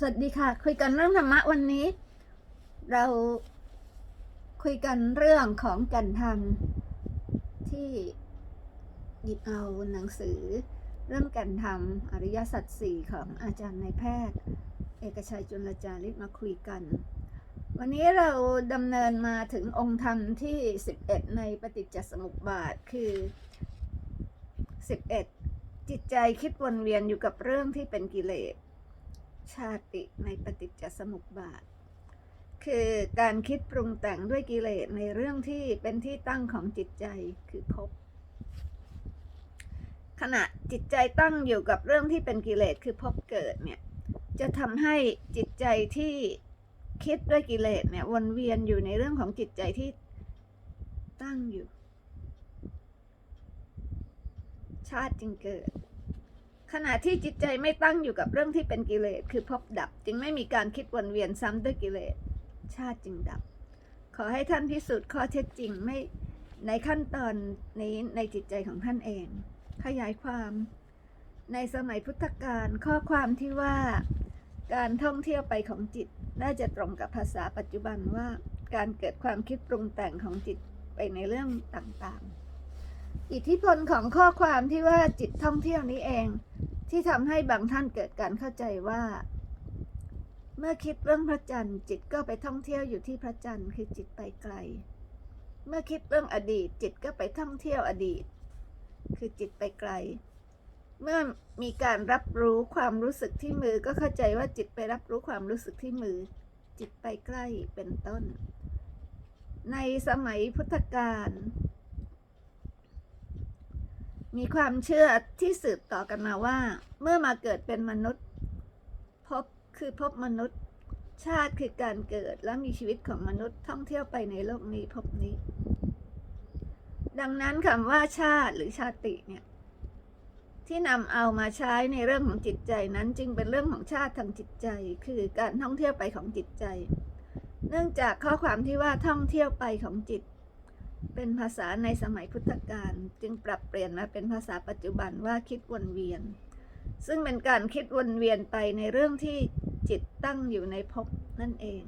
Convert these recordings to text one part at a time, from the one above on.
สวัสดีค่ะ คุยกันเรื่องธรรมะวันนี้ เราคุยกันเรื่องของกันธรรมที่หยิบเอาหนังสือ เรื่องกันธรรมอริยสัจสี่ของอาจารย์นายแพทย์ เอกชัยจุลจาริศมาคุยกัน วันนี้เราดำเนินมาถึงองค์ธรรมที่ 11 ในปฏิจจสมุปบาทคือ 11 จิตใจคิดวนเวียนอยู่กับเรื่องที่เป็นกิเลส ชาติในปฏิจจสมุปบาท คือการคิดปรุงแต่งด้วยกิเลสในเรื่องที่เป็นที่ตั้งของจิตใจคือภพขณะจิตใจตั้งอยู่กับเรื่องที่เป็นกิเลสคือภพเกิดเนี่ยจะทำให้จิตใจที่คิดด้วยกิเลสเนี่ยวนเวียนอยู่ในเรื่องของจิตใจที่ตั้งอยู่ ชาติจึงเกิด ขณะที่จิตใจไม่ตั้งอยู่กับเรื่องที่เป็นกิเลสคือพบดับ จึงไม่มีการคิดวนเวียนซ้ำด้วยกิเลส ชาติจึงดับ ขอให้ท่านพิสูจน์ข้อเท็จจริงไม่ในขั้นตอนนี้ในจิตใจของท่านเอง ขยายความในสมัยพุทธกาลข้อความที่ว่าการท่องเที่ยวไปของจิต น่าจะตรงกับภาษาปัจจุบันว่าการเกิดความคิดปรุงแต่งของจิตไปในเรื่องต่างๆ อิทธิพลของข้อความที่ว่าจิตท่องเที่ยวนี้เอง ที่ทำให้บางท่านเกิดการเข้าใจว่า เมื่อคิดเรื่องพระจันทร์ จิตก็ไปท่องเที่ยวอยู่ที่พระจันทร์คือจิตไปไกล เมื่อคิดเรื่องอดีต จิตก็ไปท่องเที่ยวอดีต คือจิตไปไกล เมื่อมีการรับรู้ความรู้สึกที่มือก็เข้าใจว่าจิตไปรับรู้ความรู้สึกที่มือ จิตไปใกล้เป็นต้น ในสมัยพุทธกาล มีความเชื่อที่สืบต่อกันมาว่า เมื่อมาเกิดเป็นมนุษย์พบคือพบมนุษย์ชาติคือการเกิดและมีชีวิตของมนุษย์ท่องเที่ยวไปในโลกนี้พบนี้ ดังนั้นคำว่าชาติหรือชาติเนี่ยที่นำเอามาใช้ในเรื่องของจิตใจนั้นจึงเป็นเรื่องของชาติทางจิตใจ คือการท่องเที่ยวไปของจิตใจ เนื่องจากข้อความที่ว่าท่องเที่ยวไปของจิต เป็นภาษาในสมัยพุทธกาลจึงปรับเปลี่ยนมาเป็นภาษาปัจจุบันว่าคิดวนเวียน ซึ่งเป็นการคิดวนเวียนไปในเรื่องที่จิตตั้งอยู่ในภพนั่นเอง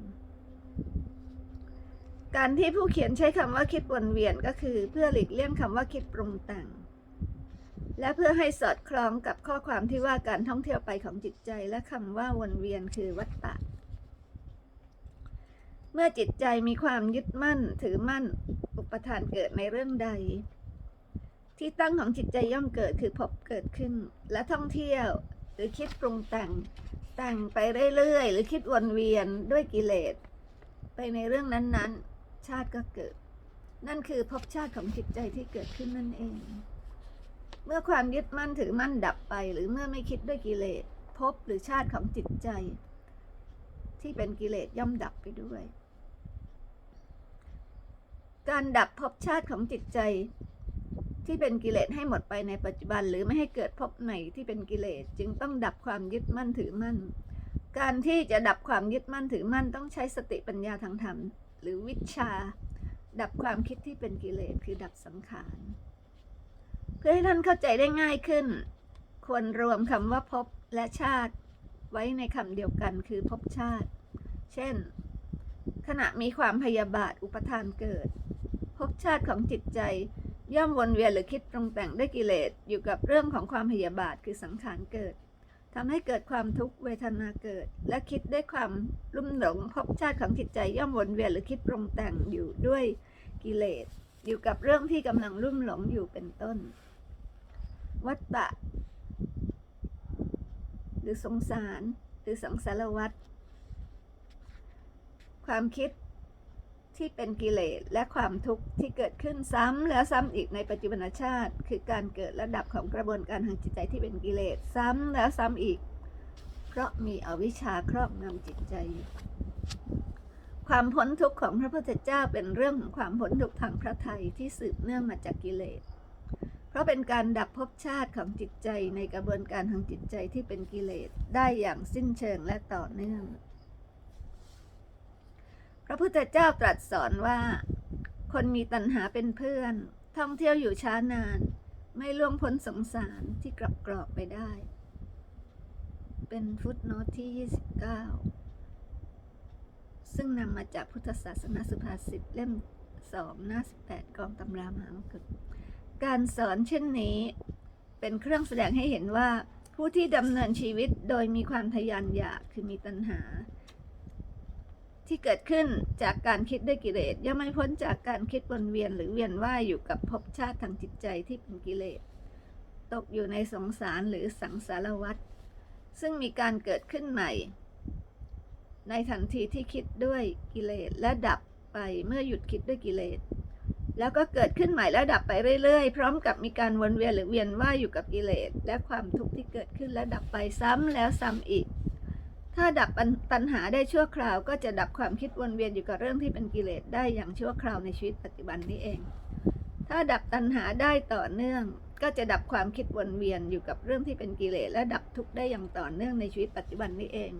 การที่ผู้เขียนใช้คำว่าคิดวนเวียนก็คือ เพื่อหลีกเลี่ยงคำว่าคิดปรุงแต่ง และเพื่อให้สอดคล้องกับข้อความที่ว่าการท่องเที่ยวไปของจิตใจและคำว่าวนเวียนคือวัฏฏะเมื่อจิตใจมีความยึดมั่นถือมั่น อุปทานเกิดในเรื่องใด ที่ตั้งของจิตใจย่อมเกิดคือพบเกิดขึ้น และท่องเที่ยวหรือคิดปรุงแต่งแต่งไปเรื่อยๆ หรือคิดวนเวียนด้วยกิเลส ไปในเรื่องนั้นๆ ชาติก็เกิด นั่นคือภพชาติของจิตใจที่เกิดขึ้นนั่นเอง เมื่อความยึดมั่นถือมั่นดับไป หรือเมื่อไม่คิดด้วยกิเลสภพหรือชาติของจิตใจ ที่เป็นกิเลสย่อมดับไปด้วย การดับภพชาติของจิตใจ ที่เป็นกิเลสให้หมดไปในปัจจุบัน หรือไม่ให้เกิดภพไหนที่เป็นกิเลสจึงต้องดับความยึดมั่นถือมั่น การที่จะดับความยึดมั่นถือมั่นต้องใช้สติปัญญาทางธรรม หรือวิชา ดับความคิดที่เป็นกิเลสคือดับสังขารเพื่อให้ท่านเข้าใจได้ง่ายขึ้น ควรรวมคำว่าภพและชาติ ไว้ในคำเดียวกันคือภพชาติ เช่น ขณะมีความพยาบาทอุปทานเกิดภพชาติของจิตใจย่อมวนเวียนหรือคิดปรุงแต่งด้วยกิเลสอยู่กับเรื่องของความพยาบาทคือสังขารเกิดทำให้เกิดความทุกข์เวทนาเกิด และคิดด้วยความลุ่มหลงภพชาติของจิตใจย่อมวนเวียนหรือคิดปรุงแต่งอยู่ด้วยกิเลส อยู่กับเรื่องที่กำลังลุ่มหลงอยู่เป็นต้น วัตตะ หรือสงสาร หรือสังสารวัฏ ความคิดที่เป็นกิเลสและความทุกข์ที่เกิดขึ้นซ้ำแล้วซ้ำอีกในปัจจุบันชาติ คือการเกิดและดับของกระบวนการทางจิตใจที่เป็นกิเลสซ้ำแล้วซ้ำอีก เพราะมีอวิชชาครอบงำจิตใจ ความพ้นทุกข์ของพระพุทธเจ้าเป็นเรื่องของความพ้นทุกข์ทางพระทัยที่สืบเนื่องมาจากกิเลส เพราะเป็นการดับภพชาติของจิตใจในกระบวนการทางจิตใจที่เป็นกิเลสได้อย่างสิ้นเชิงและต่อเนื่อง ระพุทธเจ้าตรัสสอนว่า คนมีตัณหาเป็นเพื่อน ท่องเที่ยวอยู่ช้านาน ไม่ล่วงพ้นสงสารที่กลับกรอกไปได้ เป็นฟุตโนตที่ 29 ซึ่งนำมาจากพุทธศาสนาสุภาษิตเล่ม2หน้า 18 กองตำรามหามกุฏการสอนเช่นนี้ เป็นเครื่องแสดงให้เห็นว่า ผู้ที่ดำเนินชีวิตโดยมีความทะยานอยากคือมีตัณหา ที่เกิดขึ้นจากการคิดด้วยกิเลสย่อมไม่พ้นจากการคิดวนเวียนหรือเวียนว่ายอยู่กับภพชาติทางจิตใจที่เป็นกิเลส ตกอยู่ในสงสารหรือสังสารวัฏซึ่งมีการเกิดขึ้นใหม่ ในทันทีที่คิดด้วยกิเลสและดับไปเมื่อหยุดคิดด้วยกิเลส แล้วก็เกิดขึ้นใหม่แล้วดับไปเรื่อยๆ พร้อมกับมีการวนเวียนหรือเวียนว่ายอยู่กับกิเลส และความทุกข์ที่เกิดขึ้นและดับไปซ้ำแล้วซ้ำอีก ถ้าดับตัณหาได้ชั่วคราว ก็จะดับความคิดวนเวียนอยู่กับเรื่องที่เป็นกิเลสได้อย่างชั่วคราวในชีวิตปัจจุบันนี้เอง ถ้าดับตัณหาได้ต่อเนื่อง ก็จะดับความคิดวนเวียนอยู่กับเรื่องที่เป็นกิเลสและดับทุกข์ได้อย่างต่อเนื่องในชีวิตปัจจุบันนี้เอง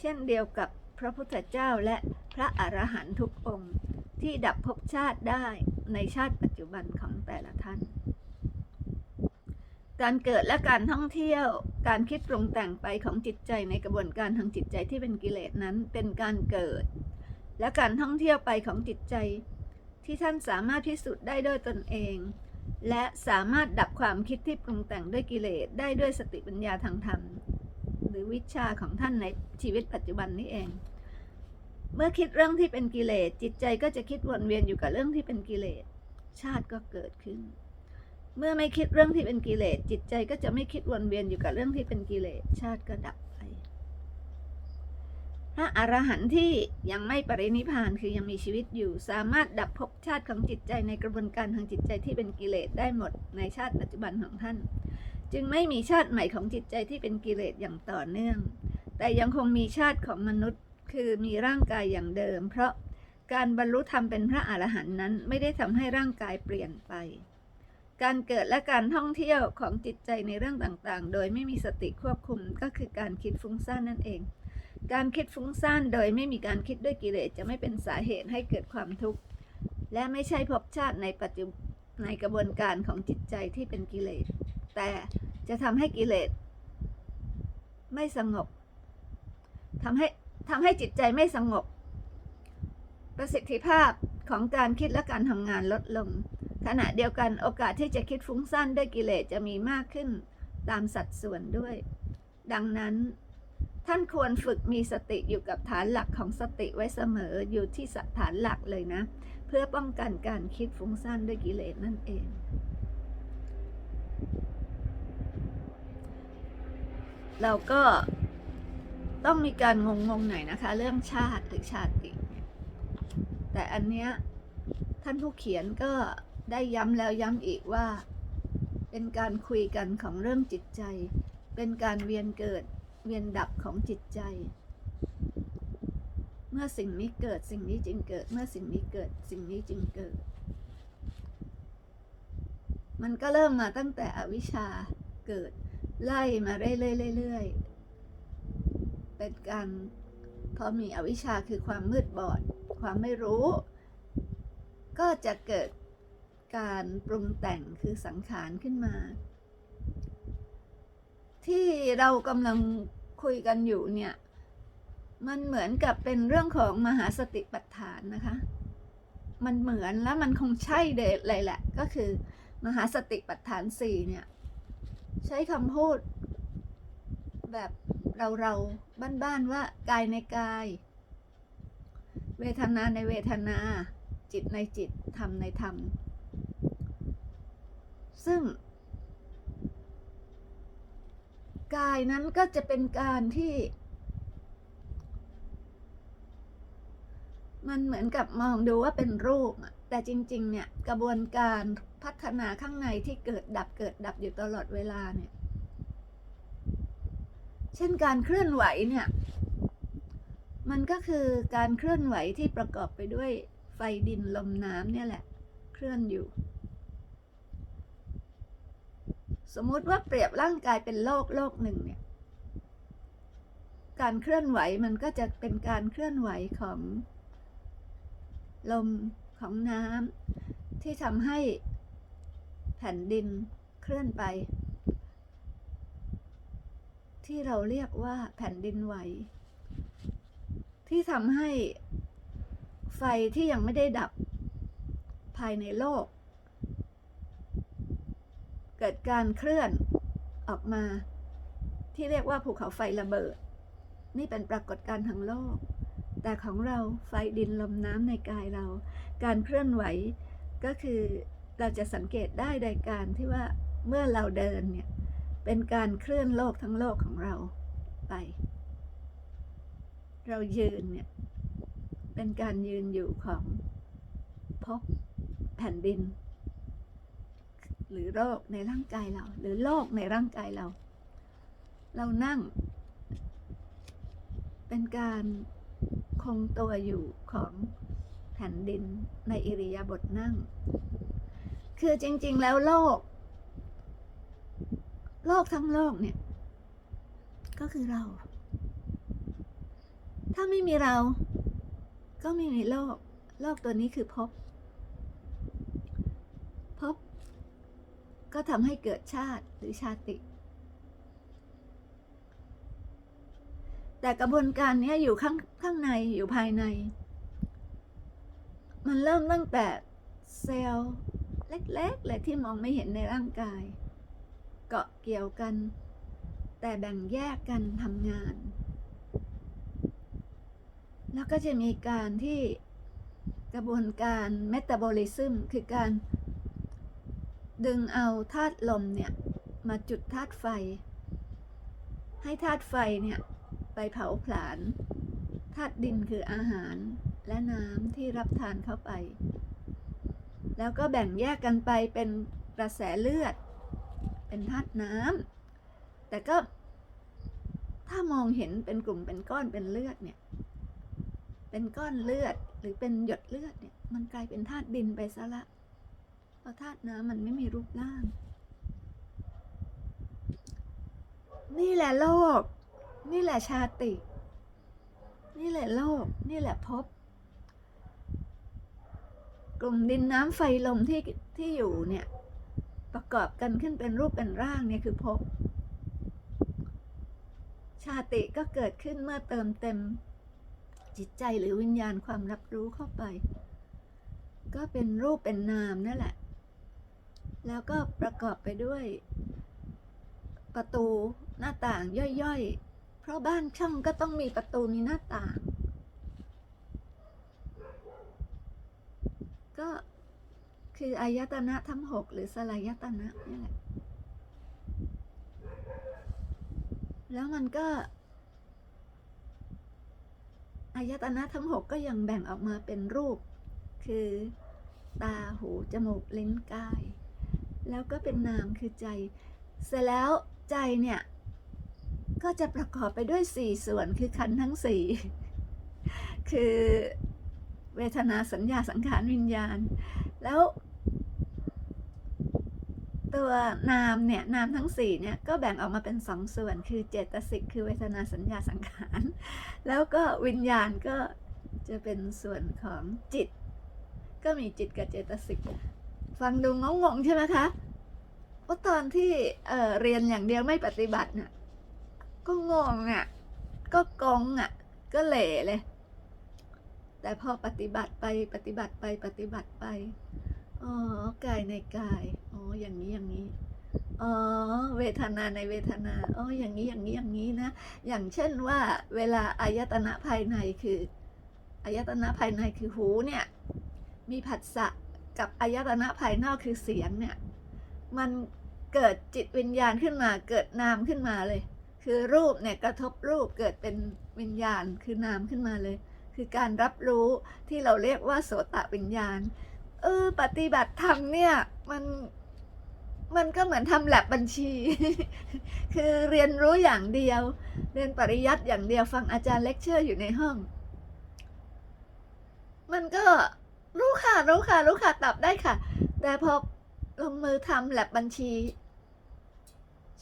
เช่นเดียวกับพระพุทธเจ้าและพระอรหันตุกองค์ ที่ดับภพชาติได้ในชาติปัจจุบันของแต่ละท่าน การเกิดและการท่องเที่ยว การคิดปรุงแต่งไปของจิตใจในกระบวนการทางจิตใจที่เป็นกิเลสนั้นเป็นการเกิด และการท่องเที่ยวไปของจิตใจ ที่ท่านสามารถพิสูจน์ได้ด้วยตนเอง และสามารถดับความคิดที่ปรุงแต่งด้วยกิเลสได้ด้วยสติปัญญาทางธรรม หรือวิชาของท่านในชีวิตปัจจุบันนี้เอง เมื่อคิดเรื่องที่เป็นกิเลสจิตใจก็จะคิดวนเวียนอยู่กับเรื่องที่เป็นกิเลสชาติก็เกิดขึ้น เมื่อไม่คิดเรื่องที่เป็นกิเลสจิตใจก็จะไม่คิดวนเวียนอยู่กับเรื่องที่เป็นกิเลสชาติก็ดับไปพระอรหันต์ที่ยังไม่ปรินิพานคือยังมีชีวิตอยู่ สามารถดับภพชาติของจิตใจในกระบวนการทางจิตใจที่เป็นกิเลสได้หมดในชาติปัจจุบันของท่าน จึงไม่มีชาติใหม่ของจิตใจที่เป็นกิเลสอย่างต่อเนื่อง แต่ยังคงมีชาติของมนุษย์ คือมีร่างกายอย่างเดิม เพราะการบรรลุธรรมเป็นพระอรหันต์นั้นไม่ได้ทำให้ร่างกายเปลี่ยนไป การเกิดและการท่องเที่ยวของจิตใจในเรื่องต่างๆ โดยไม่มีสติควบคุมก็คือการคิดฟุ้งซ่านนั่นเอง การคิดฟุ้งซ่านโดยไม่มีการคิดด้วยกิเลสจะไม่เป็นสาเหตุให้เกิดความทุกข์และไม่ใช่ภพชาติในปัจจุในกระบวนการของจิตใจที่เป็นกิเลส แต่จะทำให้กิเลส ไม่สงบทำให้ทำให้จิตใจไม่สงบ ประสิทธิภาพของการคิดและการทำงานลดลง ขณะเดียวกันโอกาสที่จะคิดฟุ้งซ่านด้วยกิเลสจะมีมากขึ้นตามสัดส่วนด้วย ดังนั้น ท่านควรฝึกมีสติอยู่กับฐานหลักของสติไว้เสมออยู่ที่ฐานหลักเลยนะ เพื่อป้องกันการคิดฟุ้งซ่านด้วยกิเลสนั่นเองเราก็ต้องมีการงงๆหน่อยนะคะ เรื่องชาติหรือชาติ แต่อันเนี้ยท่านผู้เขียนก็ ได้ย้ำแล้วย้ำอีกว่า เป็นการคุยกันของเรื่องจิตใจ เป็นการเวียนเกิดเวียนดับของจิตใจ เมื่อสิ่งนี้เกิดสิ่งนี้จึงเกิด เมื่อสิ่งนี้เกิดสิ่งนี้จึงเกิด มันก็เริ่มมาตั้งแต่อวิชชาเกิดไล่มาเรื่อยๆเป็นการพอมีอวิชชาคือความมืดบอด ความไม่รู้ ก็จะเกิด การปรุงแต่งคือสังขารขึ้นมา ที่เรากำลังคุยกันอยู่เนี่ย มันเหมือนกับเป็นเรื่องของมหาสติปัฏฐานนะคะ มันเหมือนแล้วมันคงใช่เลยแหละ ก็คือ มหาสติปัฏฐานสี่เนี่ย ใช้คำพูด แบบเราเราบ้านๆว่ากายในกาย เวทนาในเวทนาจิตในจิตธรรมในธรรม ซึ่ง กายนั้นก็จะเป็นการที่ มันเหมือนกับมองดูว่าเป็นรูป แต่จริง ๆ เนี่ยกระบวนการพัฒนาข้างในที่เกิดดับเกิดดับอยู่ตลอดเวลาเนี่ย เช่นการเคลื่อนไหวเนี่ย มันก็คือการเคลื่อนไหวที่ประกอบไปด้วยไฟดินลมน้ำเนี่ยแหละ เคลื่อนอยู่ สมมุติว่าเปรียบร่างกายเป็นโลกโลกหนึ่งเนี่ย การเคลื่อนไหวมันก็จะเป็นการเคลื่อนไหวของลมของน้ำที่ทำให้แผ่นดินเคลื่อนไป ที่เราเรียกว่าแผ่นดินไหว ที่ทำให้ไฟที่ยังไม่ได้ดับภายในโลก กิดการเคลื่อนออกมา ที่เรียกว่าภูเขาไฟระเบิด นี่เป็นปรากฏการณ์ทางโลก แต่ของเราไฟดินลมน้ำในกายเรา การเคลื่อนไหวก็คือเราจะสังเกตได้โดยการที่ว่าเมื่อเราเดินเนี่ยเป็นการเคลื่อนโลกทั้งโลกของเราไป เรายืนเนี่ยเป็นการยืนอยู่ของภพแผ่นดิน หรือโรคในร่างกายเรา หรือโลกในร่างกายเรา เรานั่ง เป็นการคงตัวอยู่ของแผ่นดินในอิริยาบถนั่ง คือจริง ๆ แล้วโลก โลกทั้งโลกเนี่ย ก็คือเรา ถ้าไม่มีเรา ก็ไม่มีโลก โลกตัวนี้คือภพภพ ก็ทำให้เกิดชาติหรือชาติ แต่กระบวนการนี้อยู่ข้างข้างในอยู่ภายใน มันเริ่มตั้งแต่เซลล์เล็กๆเลยที่มองไม่เห็นในร่างกาย เกาะเกี่ยวกัน แต่แบ่งแยกกันทำงาน แล้วก็จะมีการที่กระบวนการเมตาบอลิซึมคือการ ดึงเอาธาตุลมเนี่ยมาจุดธาตุไฟ ให้ธาตุไฟเนี่ยไปเผาผลาญธาตุดินคืออาหารและน้ำที่รับทานเข้าไป แล้วก็แบ่งแยกกันไปเป็นกระแสเลือด เป็นธาตุน้ำแต่ก็ถ้ามองเห็นเป็นกลุ่มเป็นก้อนเป็นเลือดเนี่ย เป็นก้อนเลือดหรือเป็นหยดเลือดเนี่ย มันกลายเป็นธาตุดินไปซะละ เพราะธาตุน้ำมันไม่มีรูปร่าง นี่แหละโลก นี่แหละชาติ นี่แหละโลก นี่แหละภพกลุ่มดินน้ำไฟลมที่ที่อยู่เนี่ย ประกอบกันขึ้นเป็นรูปเป็นร่างเนี่ยคือภพชาติก็เกิดขึ้นเมื่อเติมเต็ม จิตใจหรือวิญญาณความรับรู้เข้าไป ก็เป็นรูปเป็นนามนั่นแหละ แล้วก็ประกอบไปด้วย ประตูหน้าต่างย่อยๆ เพราะบ้านช่องก็ต้องมีประตูมีหน้าต่าง ก็คืออายตนะทั้งหกหรือสลายตนะนี่แหละ แล้วมันก็อายตนะทั้งหกก็ยังแบ่งออกมาเป็นรูป คือ ตาหู จมูก ลิ้นกาย แล้วก็เป็นนามคือใจ เสร็จแล้วใจเนี่ย ก็จะประกอบไปด้วยสี่ส่วนคือขันทั้งสี่คือเวทนาสัญญาสังขารวิญญาณ แล้ว ตัวนามเนี่ยนามทั้งสี่เนี่ยก็แบ่งออกมาเป็นสองส่วน คือเจตสิกคือเวทนาสัญญาสังขาร แล้วก็วิญญาณก็จะเป็นส่วนของจิต ก็มีจิตกับเจตสิก ฟังดูงงๆใช่ไหมคะว่าตอนที่เออเรียนอย่างเดียวไม่ปฏิบัติเนี่ยก็งงอะ ก็กงอะ ก็เหล่เลย แต่พอปฏิบัติไปปฏิบัติไปปฏิบัติไปอ๋อกายในกายอ๋ออย่างนี้อย่างนี้อ๋อเวทนาในเวทนาอ๋ออย่างนี้อย่างนี้อย่างนี้นะ อย่างเช่นว่าเวลาอายตนะภายในคืออายตนะภายในคือหูเนี่ย มีผัสสะ กับอายตนะภายนอกคือเสียงเนี่ยมันเกิดจิตวิญญาณขึ้นมา เกิดนามขึ้นมาเลย คือรูปเนี่ยกระทบรูปเกิดเป็นวิญญาณคือนามขึ้นมาเลย คือการรับรู้ที่เราเรียกว่าโสตวิญญาณ เออ ปฏิบัติธรรมเนี่ยมันมันก็เหมือนทำแลบบัญชี คือเรียนรู้อย่างเดียว เรียนปริยัติอย่างเดียวฟังอาจารย์เลคเชอร์อยู่ในห้อง มันก็ รู้ค่ะรู้ค่ะรู้ค่ะตอบได้ค่ะ แต่พอลงมือทำแลบบัญชี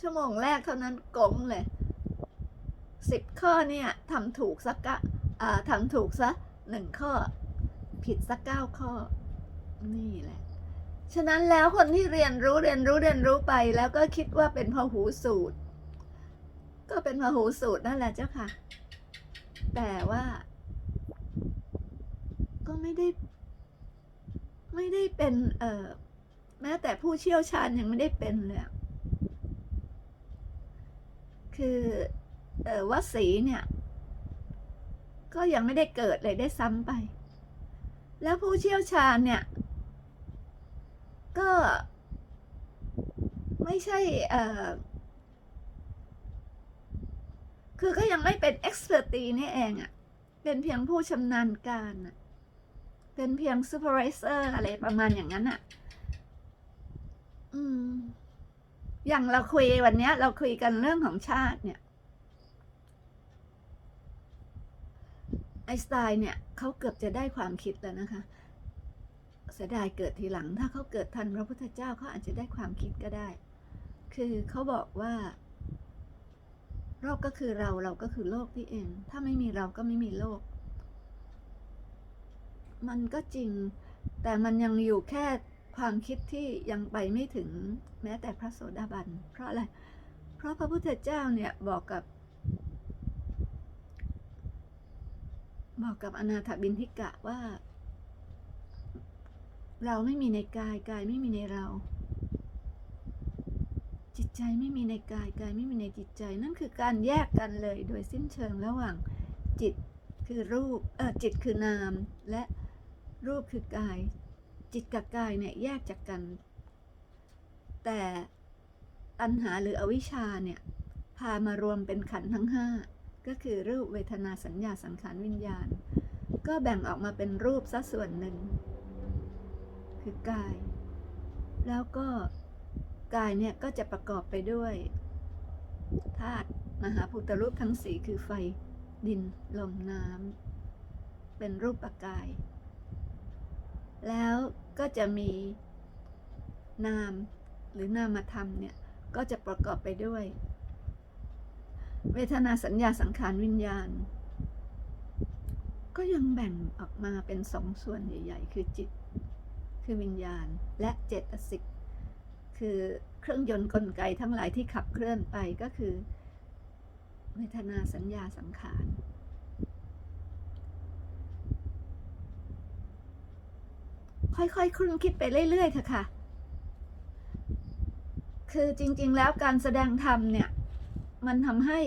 ชั่วโมงแรกเท่านั้นกงเลยสิบข้อเนี่ยทำถูกสักกะทำถูกซะหนึ่งข้อ ผิดสักเก้าข้อ นี่แหละ ฉะนั้นแล้วคนที่เรียนรู้เรียนรู้เรียนรู้ไป แล้วก็คิดว่าเป็นพหูสูตร ก็เป็นมโหสูตรนั่นแหละเจ้าค่ะ แต่ว่า ก็ไม่ได้ ไม่ได้เป็นเอ่อแม้แต่ผู้เชี่ยวชาญยังไม่ได้เป็นเลย คือออวัดศรีเนี่ย ก็ยังไม่ได้เกิดเลยได้ซ้ำไป แล้วผู้เชี่ยวชาญเนี่ย ก็ไม่ใช่เออคือก็ยังไม่เป็นเอ็กซ์เพรตีนี่เองอะเป็นเพียงผู้ชำนาญการอะ เป็นเพียงซูเปอร์ไรเซอร์อะไรประมาณอย่างนั้นอะอืม อย่างเราคุยวันนี้เราคุยกันเรื่องของชาติเนี่ย ไอสไตน์เนี่ยเขาเกือบจะได้ความคิดแล้วนะคะเสียดายเกิดทีหลัง ถ้าเขาเกิดทันพระพุทธเจ้าเขาอาจจะได้ความคิดก็ได้ คือเขาบอกว่าโลกก็คือเราเราก็คือโลกนี่เอง ถ้าไม่มีเราก็ไม่มีโลก มันก็จริง แต่มันยังอยู่แค่ความคิดที่ยังไปไม่ถึงแม้แต่พระโสดาบัน เพราะอะไร เพราะพระพุทธเจ้าเนี่ยบอกกับ บอกกับอนาถบินทิกะว่า เราไม่มีในกายกายไม่มีในเรา จิตใจไม่มีในกายกายไม่มีในจิตใจ นั่นคือการแยกกันเลยโดยสิ้นเชิงระหว่างจิตคือรูปเออจิตคือนามและ รูปคือกาย จิตกับกายเนี่ยแยกจากกัน แต่ตัณหาหรืออวิชชาเนี่ยพามารวมเป็นขันธ์ทั้งห้าก็คือรูปเวทนาสัญญาสังขารวิญญาณ ก็แบ่งออกมาเป็นรูปซะส่วนหนึ่ง คือกาย แล้วก็กายเนี่ยก็จะประกอบไปด้วยธาตุมหาภูตรูปทั้งสี่คือไฟดินลมน้ำเป็นรูปปกาย แล้วก็จะมีนามหรือนามธรรมเนี่ย ก็จะประกอบไปด้วย เวทนาสัญญาสังขารวิญญาณ ก็ยังแบ่งออกมาเป็นสองส่วนใหญ่ ๆ คือจิต คือวิญญาณและเจตสิกคือเครื่องยนต์กลไกทั้งหลายที่ขับเคลื่อนไปก็คือ เวทนาสัญญาสังขาร ค่อยๆครุ่นคิดไปเรื่อยๆเถอะค่ะ คือจริง ๆ แล้วการแสดงธรรมเนี่ย มันทำให้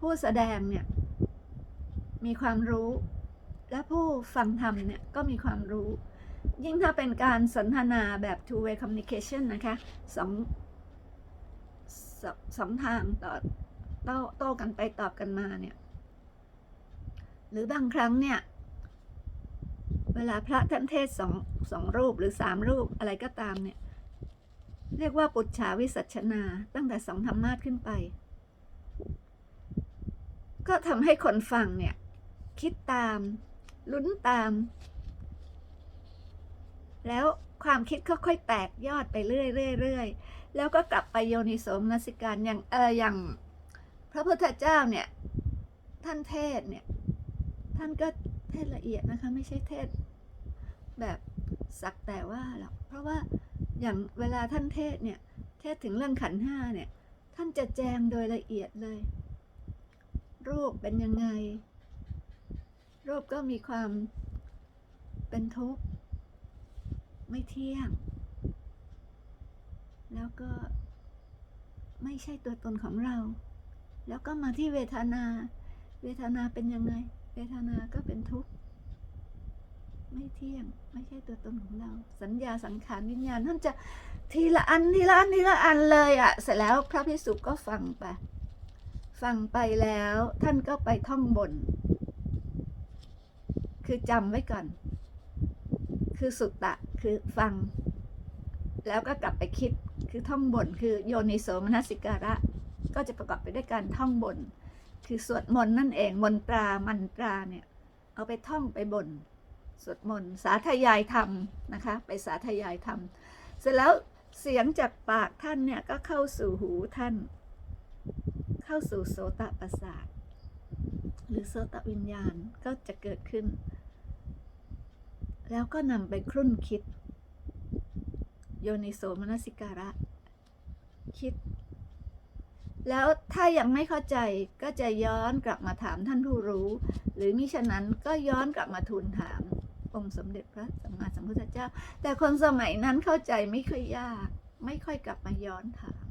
ผู้แสดงเนี่ย มีความรู้ และผู้ฟังธรรมเนี่ย ก็มีความรู้ ยิ่งถ้าเป็นการสนทนาแบบ two way communication นะคะสองสสองทางต่อโต้โต้กันไปตอบกันมาเนี่ย หรือบางครั้งเนี่ย เวลาพระท่านเทศสอง สองรูปหรือสามรูปอะไรก็ตามเนี่ย เรียกว่าปุจฉาวิสัชนาตั้งแต่สองธรรมาสขึ้นไป ก็ทำให้คนฟังเนี่ย คิดตาม ลุ้นตาม แล้วความคิดค่อยๆแตกยอดไปเรื่อยๆแล้วก็กลับไปโยนิโสมนสิการอย่างเอออย่างพระพุทธเจ้าเนี่ย ท่านเทศเนี่ย ท่านก็เทศละเอียดนะคะ ไม่ใช่เทศแบบ สักแต่ว่าหรอกเพราะว่าอย่างเวลาท่านเทศเนี่ย เทศถึงเรื่องขันห้าเนี่ย ท่านจะแจงโดยละเอียดเลย รูปเป็นยังไง รูปก็มีความเป็นทุกข์ ไม่เที่ยง แล้วก็ไม่ใช่ตัวตนของเรา แล้วก็มาที่เวทนา เวทนาเป็นยังไง เวทนาก็เป็นทุกข์ ไม่เที่ยง ไม่ใช่ตัวตนของเรา สัญญาสังขารวิญญาณท่านจะทีละอันทีละอันทีละอันเลยอะ่ะ เสร็จแล้วพระพิสุก็ฟังไป ฟังไปแล้วท่านก็ไปท่องบน คือจำไว้ก่อน คือสุตตะคือฟัง แล้วก็กลับไปคิดคือท่องบน คือโยนิโสมนสิการะ ก็จะประกอบไปด้วยการท่องบน คือสวดมนต์นั่นเองมนตรามันตราเนี่ย เอาไปท่องไปบน สวดมนต์สาธยายธรรมนะคะ ไปสาธยายธรรม เสร็จแล้วเสียงจากปากท่านเนี่ยก็เข้าสู่หูท่าน เข้าสู่โสตประสาท หรือโสตวิญญาณก็จะเกิดขึ้น แล้วก็นำไปครุ่นคิด โยนิโสมนสิการะ คิด แล้วถ้ายังไม่เข้าใจก็จะย้อนกลับมาถามท่านผู้รู้ หรือมิฉะนั้นก็ย้อนกลับมาทูลถาม องค์สมเด็จพระสัมมาสัมพุทธเจ้า แต่คนสมัยนั้นเข้าใจไม่ค่อยยาก ไม่ค่อยกลับมาย้อนถาม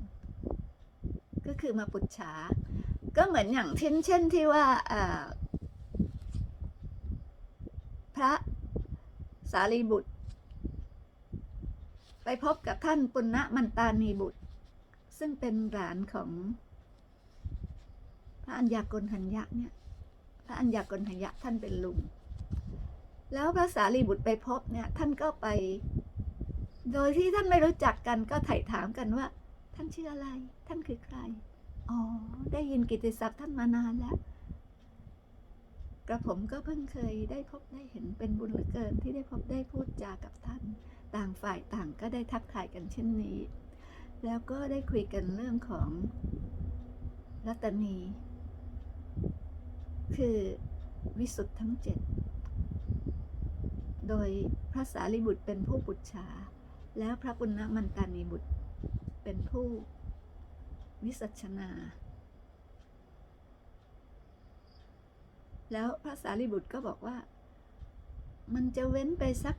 ก็คือมาปุจฉา ก็เหมือนอย่างเช่นเช่นที่ว่าพระสารีบุตร ไปพบกับท่านปุณณมันตานีบุตร ซึ่งเป็นหลานของพระอัญญากลทัญญะเนี่ย พระอัญญากลทัญญะท่านเป็นลุง แล้วพระสารีบุตรไปพบเนี่ยท่านก็ไป โดยที่ท่านไม่รู้จักกันก็ไถ่ถามกันว่า ท่านชื่ออะไร ท่านคือใคร อ๋อ ได้ยินกิตติศัพท์ท่านมานานแล้ว กระผมก็เพิ่งเคยได้พบได้เห็นเป็นบุญเหลือเกินที่ได้พบได้พูดจากับท่าน ต่างฝ่ายต่างก็ได้ทักทายกันเช่นนี้ แล้วก็ได้คุยกันเรื่องของรัตนี คือวิสุทธ์ทั้งเจ็ด โดยพระสารีบุตรเป็นผู้ปุจฉาแล้วพระปุณณมันตานีบุตรเป็นผู้วิสัชนา แล้วพระสารีบุตรก็บอกว่า มันจะเว้นไปสัก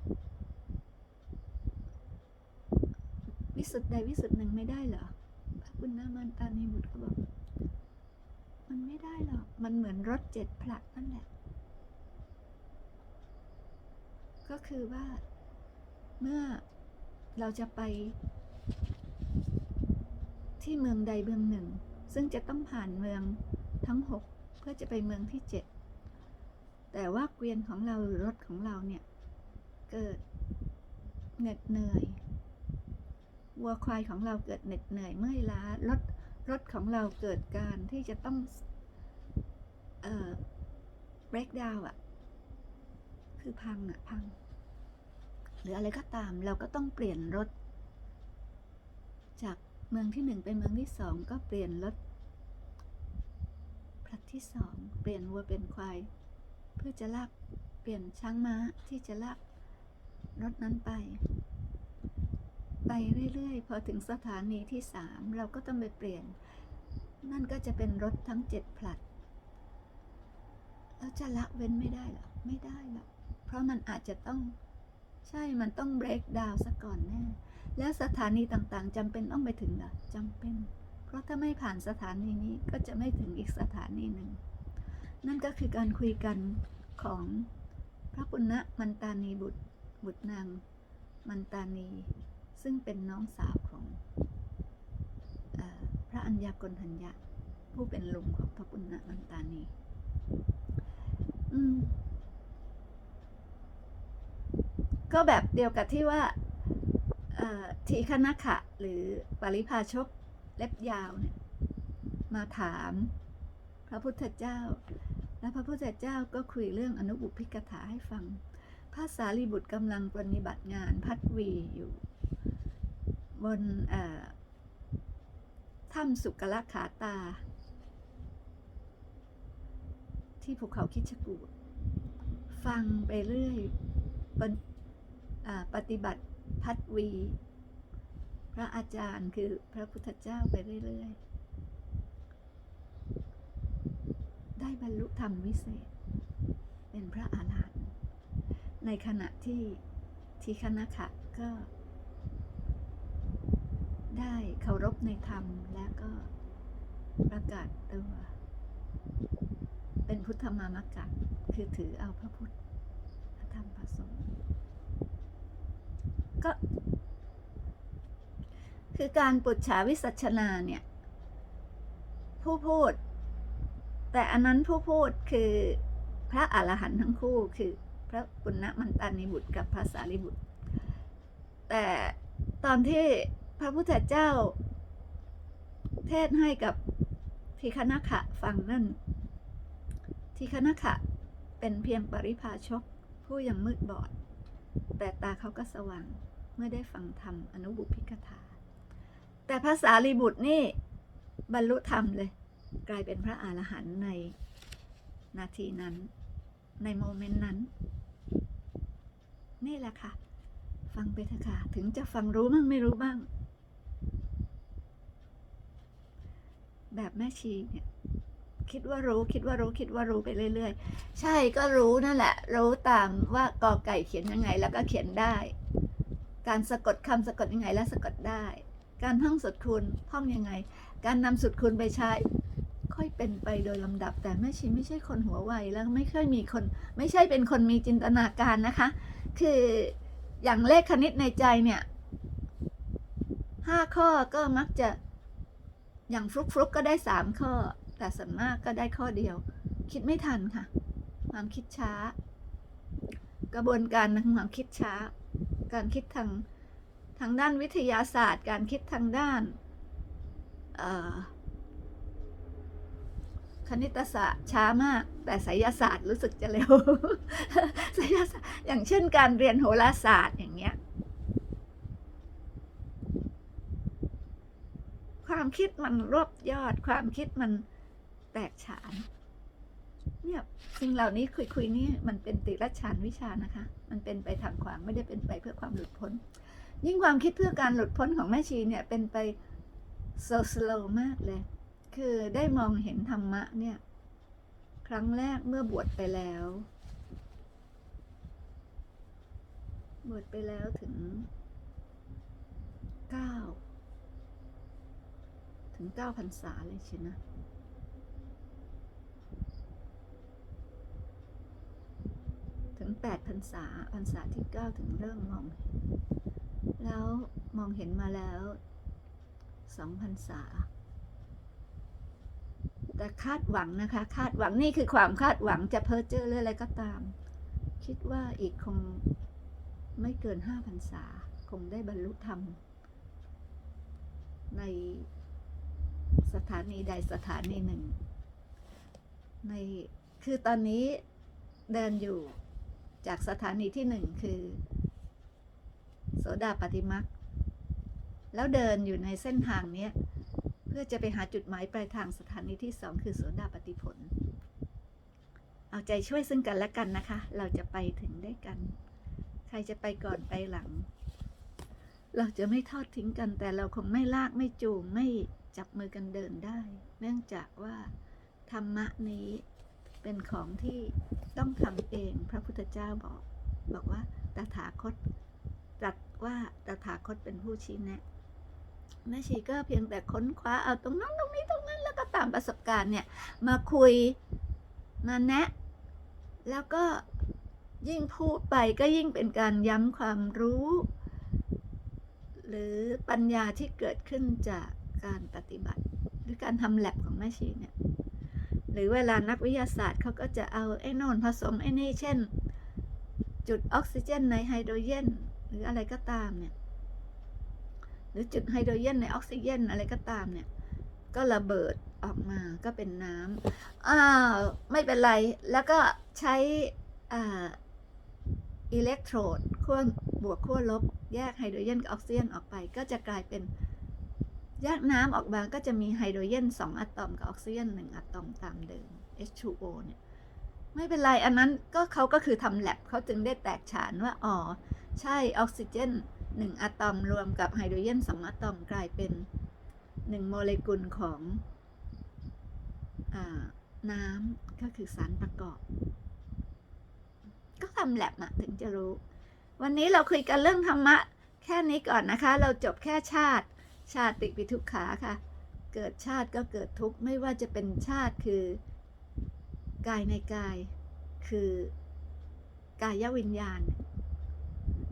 วิสุทธ์ใดวิสุทธ์หนึ่งไม่ได้เหรอ พระปุณณมันตานีบุตรก็บอก มันไม่ได้หรอก มันเหมือนรถเจ็ดผลัดนั่นแหละ ก็คือว่าเมื่อเราจะไปที่เมืองใดเมืองหนึ่ง ซึ่งจะต้องผ่านเมืองทั้งหกเพื่อจะไปเมืองที่เจ็ดแต่ว่าเกวียนของเราหรือรถของเราเนี่ย เกิดเหน็ดเหนื่อย วัวควายของเราเกิดเหน็ดเหนื่อยเมื่อยล้ารถรถของเราเกิดการที่จะต้อง เอ่อ break down อะคือพังอะพัง หรืออะไรก็ตาม เราก็ต้องเปลี่ยนรถ จากเมืองที่หนึ่งไปเมืองที่สองก็เปลี่ยนรถผลัดที่สองเปลี่ยนวัวเป็นควายเพื่อจะลากเปลี่ยนช้างม้าที่จะลากรถนั้นไป ไปเรื่อยๆ พอถึงสถานีที่สามเราก็ต้องไปเปลี่ยน นั่นก็จะเป็นรถทั้งเจ็ดผลัดแล้วจะละเว้นไม่ได้หรอไม่ได้หรอกเพราะมันอาจจะต้อง ใช่มันต้อง break down ซะก่อนแน่แล้วสถานีต่างๆจำเป็นต้องไปถึงหรอจำเป็น เพราะถ้าไม่ผ่านสถานีนี้ก็จะไม่ถึงอีกสถานีหนึ่ง นั่นก็คือการคุยกันของพระปุณณมันตานีบุตรบุตรนางมันตานี ซึ่งเป็นน้องสาวของอพระอัญญากลทัญญะผู้เป็นลุงของพระปุณณมันตานี อืม ก็แบบเดียวกับที่ว่าทีคณขะหรือปริพาชกเล็บยาวเนี่ยมาถามพระพุทธเจ้า และพระพุทธเจ้าก็คุยเรื่องอนุบุพิกถาให้ฟังพระสารีบุตรกำลังปฏิบัติงานพัดวีอยู่ บนถ้ำสุกละขาตา ที่ภูเขาคิชกูฟังไปเรื่อย ปฏิบัติพัดวี พระอาจารย์คือพระพุทธเจ้าไปเรื่อย ๆ ได้บรรลุธรรมวิเศษ เป็นพระอาหารหันต์ในขณะที่ทีคณขะก็ได้เคารพในธรรมและก็ประกาศตัว เป็นพุทธมามกะ คือถือเอาพระพุทธธรรมพระสงฆ์ ก็ คือการปุจฉาวิสัชนาเนี่ย ผู้พูด แต่อันนั้นผู้พูดคือพระอรหันต์ทั้งคู่คือ พระปุณณมันตานิบุตรกับพระสารีบุตร แต่ตอนที่พระพุทธเจ้า เทศให้กับทีคณขะฟังนั่นทีคณขะเป็นเพียงปริพาชกผู้ยังมืดบอด แต่ตาเขาก็สว่าง เมื่อได้ฟังธรรมอนุบุพิกถา แต่พระสารีบุตรนี่บรรลุธรรมเลย กลายเป็นพระอรหันต์ในนาทีนั้น ในโมเมนต์นั้น นี่แหละค่ะ ฟังไปเถอะค่ะ ถึงจะฟังรู้บ้างไม่รู้บ้าง แบบแม่ชีเนี่ยคิดว่ารู้คิดว่ารู้คิดว่ารู้ไปเรื่อย ๆ ใช่ก็รู้นั่นแหละ รู้ตามว่ากอไก่เขียนยังไงแล้วก็เขียนได้ การสะกดคำสะกดยังไงแล้วสะกดได้ การท่องสุดคูณท่องยังไง การนำสุดคูณไปใช้ ค่อยเป็นไปโดยลำดับ แต่แม่ชีไม่ใช่คนหัวไวแล้วไม่ค่อยมีคน ไม่ใช่เป็นคนมีจินตนาการนะคะ คืออย่างเลขคณิตในใจเนี่ยห้าข้อก็มักจะอย่างฟลุกฟลุกก็ได้สามข้อ แต่ส่วนมากก็ได้ข้อเดียว คิดไม่ทันค่ะ ความคิดช้า กระบวนการทางความคิดช้า การคิดทางทางด้านวิทยาศาสตร์ การคิดทางด้านคณิตศาสตร์ช้ามาก แต่ไสยศาสตร์รู้สึกจะเร็วไสยศาสตร์อย่างเช่นการเรียนโหราศาสตร์อย่างเงี้ย ความคิดมันรวบยอด ความคิดมันแตกฉาน เนี่ยสิ่งเหล่านี้คุยคุยๆนี่มันเป็นติรชานวิชานะคะ มันเป็นไปทางขวางไม่ได้เป็นไปเพื่อความหลุดพ้น ยิ่งความคิดเพื่อการหลุดพ้นของแม่ชีเนี่ยเป็นไปโซสโลมากเลย คือได้มองเห็นธรรมะเนี่ย ครั้งแรกเมื่อบวชไปแล้ว บวชไปแล้วถึงเก้าถึงเก้าพรรษาเลยใช่นะ ถึงแปดพรรษาพรรษาที่เก้าถึงเริ่มมอง แล้วมองเห็นมาแล้วสองพรรษา แต่คาดหวังนะคะ คาดหวังนี่คือความคาดหวังจะเพ้อเจ้อหรืออะไรก็ตาม คิดว่าอีกคงไม่เกินห้าพรรษา คงได้บรรลุธรรม ในสถานีใดสถานีหนึ่ง ในคือตอนนี้เดินอยู่ จากสถานีที่หนึ่งคือ โสดาปฏิมักแล้วเดินอยู่ในเส้นทางนี้เพื่อจะไปหาจุดหมายปลายทางสถานีที่สองคือโสดาปฏิผล เอาใจช่วยซึ่งกันและกันนะคะ เราจะไปถึงได้กัน ใครจะไปก่อนไปหลัง เราจะไม่ทอดทิ้งกัน แต่เราคงไม่ลากไม่จูงไม่จับมือกันเดินได้ เนื่องจากว่าธรรมะนี้ เป็นของที่ต้องทำเอง พระพุทธเจ้าบอก บอกว่าตถาคตตรัสว่าตถาคตเป็นผู้ชี้แนะแม่ชีก็เพียงแต่ค้นคว้าเอาตรงนั้นตรงนี้ตรงนั้นแล้วก็ตามประสบการณ์เนี่ย มาคุยมาแนะ แล้วก็ยิ่งพูดไปก็ยิ่งเป็นการย้ำความรู้ หรือปัญญาที่เกิดขึ้นจากการปฏิบัติ หรือการทำแลบของแม่ชีเนี่ย หรือเวลานักวิทยาศาสตร์เขาก็จะเอาไอ้โนนผสมไอ้นี่เช่น จุดออกซิเจนในไฮโดรเจนหรืออะไรก็ตามเนี่ยหรือจุดไฮโดรเจนในออกซิเจนอะไรก็ตามเนี่ย ก็ระเบิดออกมาก็เป็นน้ำอ้าวไม่เป็นไร แล้วก็ใช้อ่าอิเล็กโทรดขั้วบวกขั้วลบ แยกไฮโดรเจนกับออกซิเจนออกไป ก็จะกลายเป็น แยกน้ำออกมาก็จะมีไฮโดรเจน2 อะตอมกับออกซิเจน1อะตอมตามเดิม H2O เนี่ยไม่เป็นไร อันนั้นก็เขาก็คือทำแลบเขาจึงได้แตกฉานว่า อ๋อ ใช่ออกซิเจน 1 อะตอมรวมกับไฮโดรเจน 2 อะตอมกลายเป็น 1 โมเลกุลของอน้ำก็คือสารประกอบ ก็ทำแลบอะถึงจะรู้ วันนี้เราคุยกันเรื่องธรรมะแค่นี้ก่อนนะคะ เราจบแค่ชาติ ชาติปิทุกขาค่ะ เกิดชาติก็เกิดทุกข์ไม่ว่าจะเป็นชาติคือกายในกาย คือกายวิญญาณ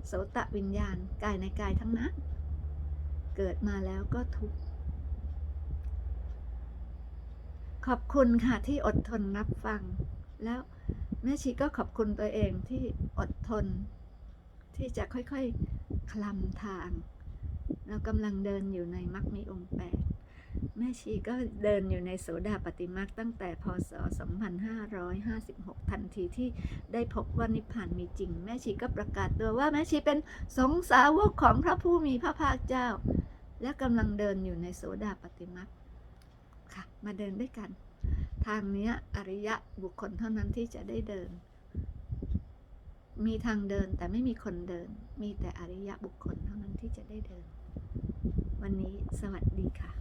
โสตะวิญญาณ กายในกายทั้งนั้นเกิดมาแล้วก็ทุกข์ขอบคุณค่ะที่อดทนรับฟัง แล้วแม่ชีก็ขอบคุณตัวเองที่อดทน ที่จะค่อยๆคลำทาง เรากำลังเดินอยู่ในมรรคมีองค์แปดแม่ชีก็เดินอยู่ในโสดาปฏิมรรคตั้งแต่พศ 2556 ทันทีที่ได้พบว่านิพพานมีจริง แม่ชีก็ประกาศตัวว่าแม่ชีเป็นสงสาวกของพระผู้มีพระภาคเจ้า และกำลังเดินอยู่ในโสดาปฏิมรรคค่ะ มาเดินด้วยกัน ทางเนี้ยอริยะบุคคลเท่านั้นที่จะได้เดิน มีทางเดินแต่ไม่มีคนเดิน มีแต่อริยะบุคคลเท่านั้นที่จะได้เดิน วันนี้สวัสดีค่ะ